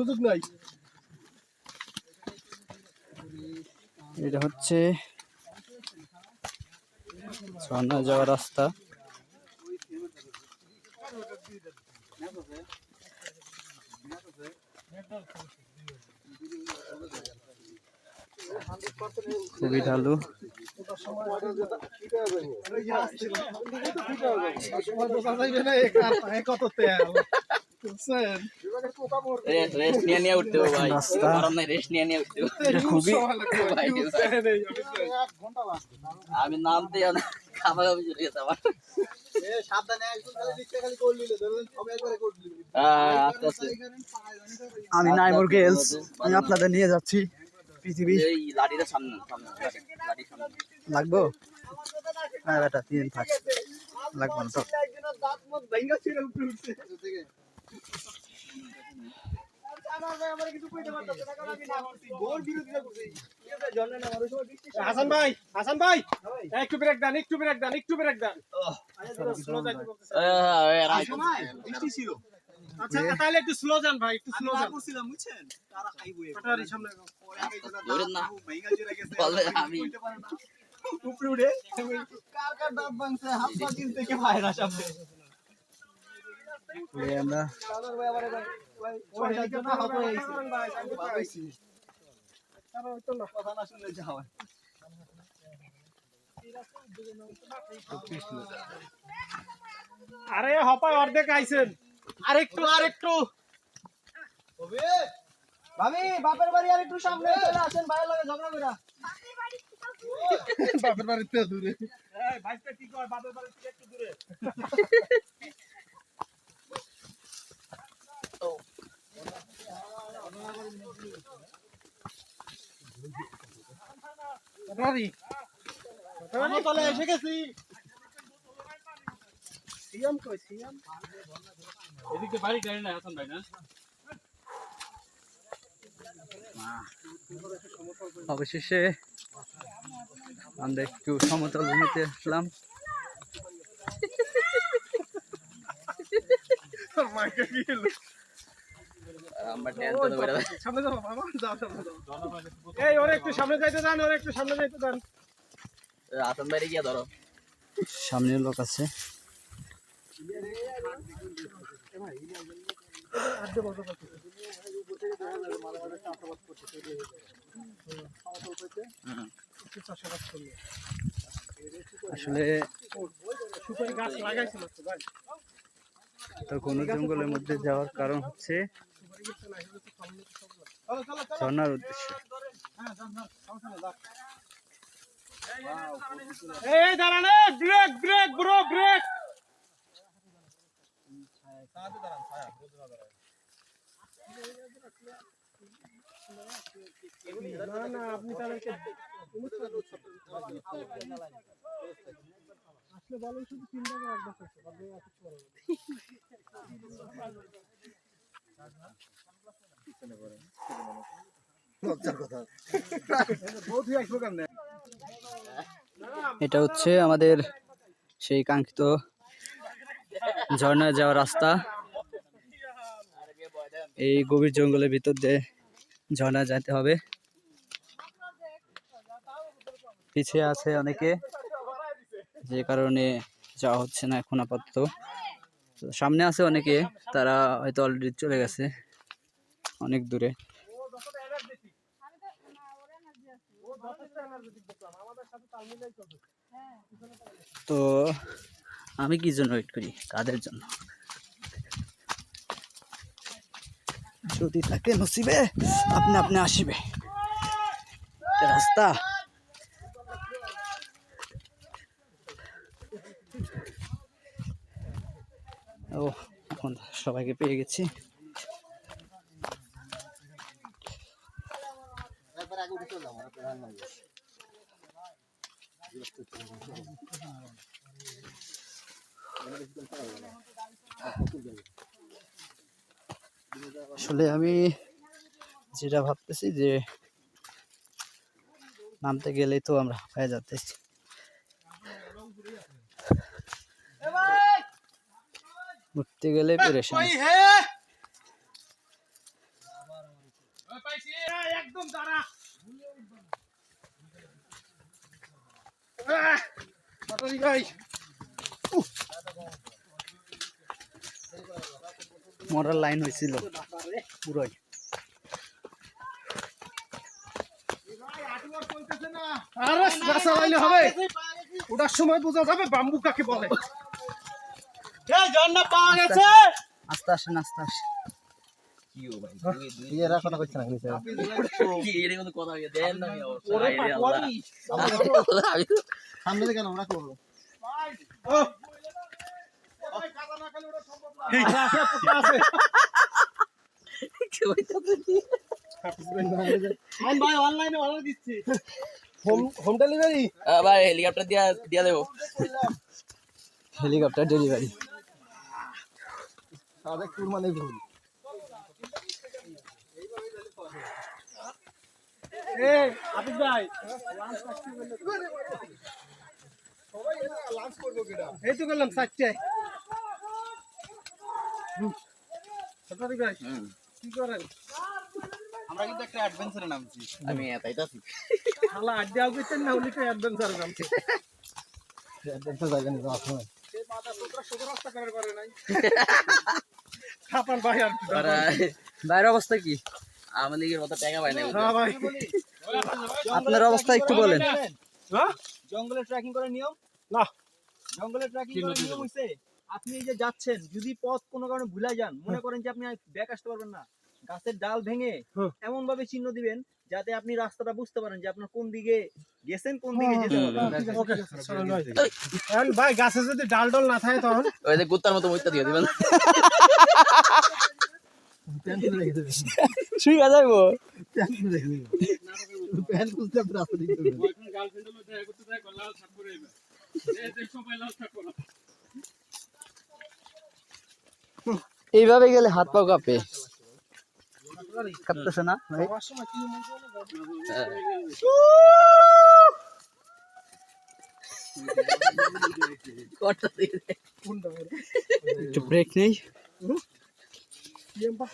সুযোগ নাই। এটা হচ্ছে ঝর্ণা যাওয়ার রাস্তা। খুবই ঢালু। কত রেস্ট নিয়ে নিয়ে উঠতে হবে ভাই। নাই রেস্ট নিয়ে নিয়ে উঠতে হবে। খুবই আমি নামতে খাবার খাবি চলে গেছে আমার। আমি নাইমুর গেলস আমি আপনাদের নিয়ে যাচ্ছি পৃথিবী। লাগবো? হ্যাঁ বেটা তিন থাক। লাগবো না তো হাসান ভাই হাসান ভাই। একটু ব্রেক দেন একটু ব্রেক দেন একটু ব্রেক দেন। স্লো এ, রাইট। আচ্ছা তাহলে একটু স্লো যান ভাই একটু স্লো যান। হাঁটাহাঁটি সামনে ধরেন না বলে আমি এই আমরা আরে হপায় অর্ধেক আইছেন। আরেকটু আরেকটু। ভাবি বাপের বাড়ি আর একটু সামনে চলে আসেন ভাইয়ের লগে ঝগড়া কইরা। বাপের বাড়িতে দূরে। ভাইটা কি কয়? বাপের বাড়ি থেকে একটু দূরে। তলে এসে গেছি। সিয়াম কই সিয়াম? এদিকে বাড়ি গাড়ি না হাসান ভাই না? অবশেষে আমরা একটু সমতল ভূমিতে আসলাম। মাইকে গেল আমরা টেনশন করে সামনে যাও বাবা যাও সামনে যাও। এই ওরে একটু সামনে যাইতে দেন ওরে একটু সামনে যাইতে দেন আসন বাইরে গিয়ে ধরো। সামনে লোক আছে। আসলে সুপারি গাছ লাগাইছিল তো ভাই। তো কোন জঙ্গলের মধ্যে যাওয়ার কারণ হচ্ছে ঝর্ণার উদ্দেশ্যে এই দাঁড়ান ব্রেক ব্রেক ব্রো ব্রেক না না আপনি তাদেরকে আসলে বলেন শুধু তিন টাকা একবার না। এটা হচ্ছে আমাদের সেই কাঙ্ক্ষিত ঝর্ণায় যাওয়ার রাস্তা। এই গভীর জঙ্গলের ভিতর দিয়ে ঝর্ণা যেতে হবে। পিছিয়ে আছে অনেকে, যে কারণে যাওয়া হচ্ছে না এখন আপাতত। সামনে আছে অনেকে তারা হয়তো অলরেডি চলে গেছে। অনেক দূরে। তো আমি কি জন্য ওয়েট করি? কাদের জন্য? যদি থাকে নসিবে আপনি আপনি আসিবে। রাস্তা। ও, এখন সবাইকে পেয়ে গেছি। আসলে আমি যেটা ভাবতেছি যে নামতে গেলেই তো আমরা হয়ে যাচ্ছি। উঠতে গেলে পেরেশান একদম দাঁড়া। আহ, মরার লাইন হয়েছিল। পুরোই। আরে বাসা লাইলে হবে। ওটার সময় বোঝা যাবে বাম্বু কাকে বলে। এই পাওয়া গেছে? আস্তে আসেন আস্তে আসেন। সামনে কেন হোম হোম ডেলিভারি আহ, ভাই হেলিকপ্টার দিয়া দিয়া দেবো। হেলিকপ্টার ডেলিভারি সাদা কুর মানে ভুল ভাই। এই তো করলাম চারটে হুম। ভাই হুম। কি করেন? আমরা কিন্তু একটা অ্যাডভেঞ্চারে নামছি। আমি এতাইতাছি শালা আড্ডা করতেন না উনি তো অ্যাডভেঞ্চার নামছে। অ্যাডভেঞ্চার খাপান ভাই আর কি আর বাইরের অবস্থা কি? আমার লিগের মতো টাকা পাই না হ্যাঁ ভাই। আপনার অবস্থা একটু বলেন। হ্যাঁ? জঙ্গলে ট্রেকিং করার নিয়ম? না। জঙ্গলে ট্রেকিং করার নিয়ম হইছে আপনি এই যে যাচ্ছেন যদি পথ কোনো কারণে ভুলে যান মনে করেন যে আপনি ব্যাক আসতে পারবেন না। গাছের ডাল ভেঙে এমন ভাবে চিহ্ন দিবেন যাতে আপনি রাস্তাটা বুঝতে পারেন যে আপনার কোন দিকে গেছেন কোন দিকে যেতে পারবেন ভাই। ভাই গাছে যদি ডাল ডল না থাকে তখন? ওই যে কুত্তার মতো মইতা দিয়ে দিবেন। যাইবো? এইভাবে গেলে হাত পা কাঁপে। কাঁপতেছে না ভাই? একটু ব্রেক নেই? 行吧